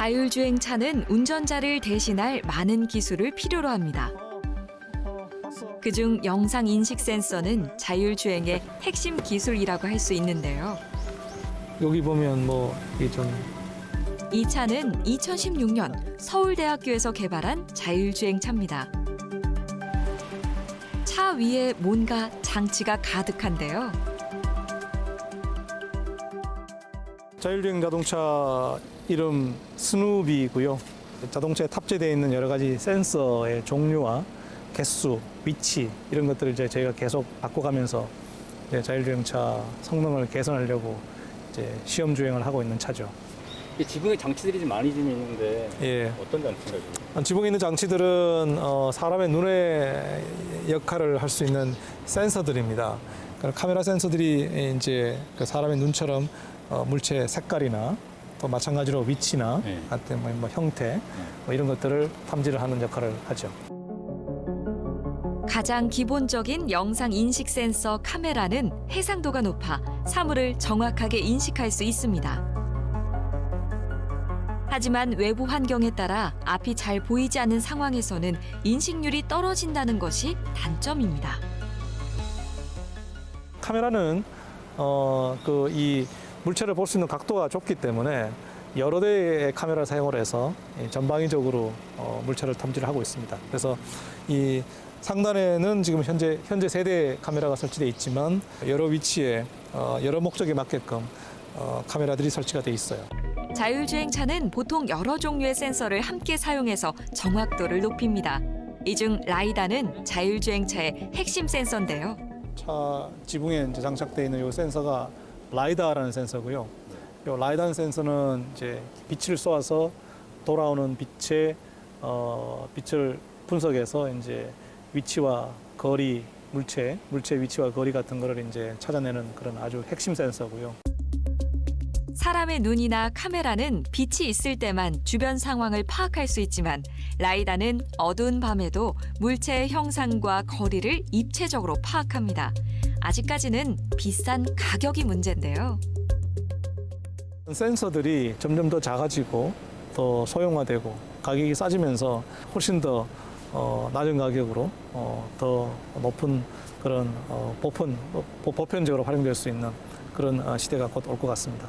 자율주행차는 운전자를 대신할 많은 기술을 필요로 합니다. 그중 영상 인식 센서는 자율주행의 핵심 기술이라고 할 수 있는데요. 여기 보면 뭐 이게 좀 이 차는 2016년 서울대학교에서 개발한 자율주행 차입니다. 차 위에 뭔가 장치가 가득한데요. 자율주행 자동차 이름 스누비고요. 자동차에 탑재되어 있는 여러 가지 센서의 종류와 개수, 위치 이런 것들을 이제 저희가 계속 바꿔가면서 이제 자율주행차 성능을 개선하려고 이제 시험 주행을 하고 있는 차죠. 이 지붕에 장치들이 좀 많이 좀 있는데 예. 어떤 장치인가요? 지금? 지붕에 있는 장치들은 어, 사람의 눈의 역할을 할 수 있는 센서들입니다. 그러니까 카메라 센서들이 이제 그 사람의 눈처럼 어, 물체 색깔이나 또 마찬가지로 위치나 네. 하여튼 뭐, 뭐 형태 뭐 이런 것들을 탐지를 하는 역할을 하죠. 가장 기본적인 영상 인식 센서 카메라는 해상도가 높아 사물을 정확하게 인식할 수 있습니다. 하지만 외부 환경에 따라 앞이 잘 보이지 않는 상황에서는 인식률이 떨어진다는 것이 단점입니다. 카메라는 어, 그 이 물체를 볼 수 있는 각도가 좁기 때문에 여러 대의 카메라를 사용을 해서 이 전방위적으로 어, 물체를 탐지를 하고 있습니다. 그래서 이 상단에는 지금 현재 현재 세 대의 카메라가 설치되어 있지만 여러 위치에 어, 여러 목적에 맞게끔 어, 카메라들이 설치가 돼 있어요. 자율주행차는 보통 여러 종류의 센서를 함께 사용해서 정확도를 높입니다. 이 중 라이다는 자율주행차의 핵심 센서인데요. 차 지붕에 장착되어 있는 이 센서가 라이다라는 센서고요. 이 라이다는 센서는 이제 빛을 쏘아서 돌아오는 빛의 어, 빛을 분석해서 이제 위치와 거리, 물체, 물체 위치와 거리 같은 거를 이제 찾아내는 그런 아주 핵심 센서고요. 사람의 눈이나 카메라는 빛이 있을 때만 주변 상황을 파악할 수 있지만 라이다는 어두운 밤에도 물체의 형상과 거리를 입체적으로 파악합니다. 아직까지는 비싼 가격이 문제인데요. 센서들이 점점 더 작아지고 더 소형화되고 가격이 싸지면서 훨씬 더 어, 낮은 가격으로 어, 더 높은 그런 어, 보편, 보- 보편적으로 활용될 수 있는 그런 어, 시대가 곧 올 것 같습니다.